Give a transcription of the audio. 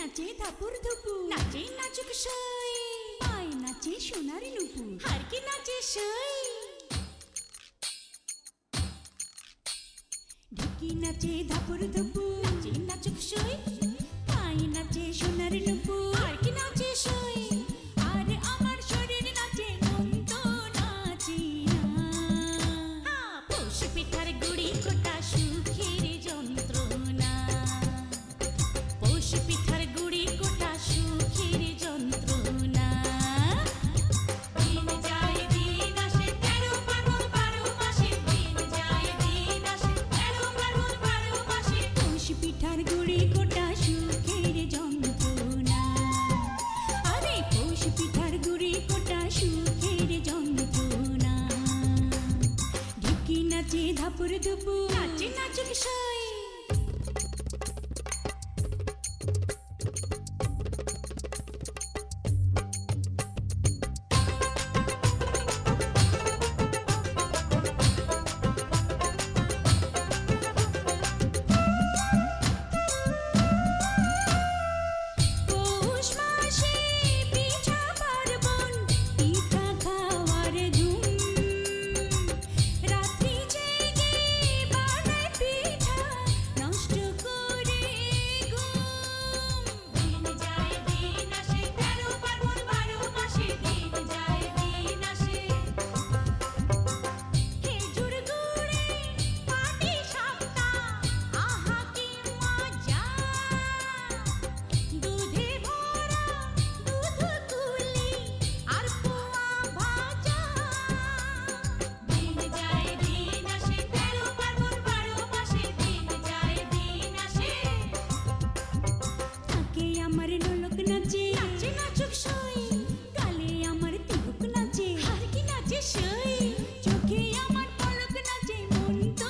নাচে ধাপুর ধুপুর নাচে নাচুক সই। পায় নাচে নাচে সই। ঢুকি নাচে ধাপুর ধুপুর নাচে নাচুক সই। পায় নাচে সোনার আর কি নাচে সই। पुरदुपू Bye.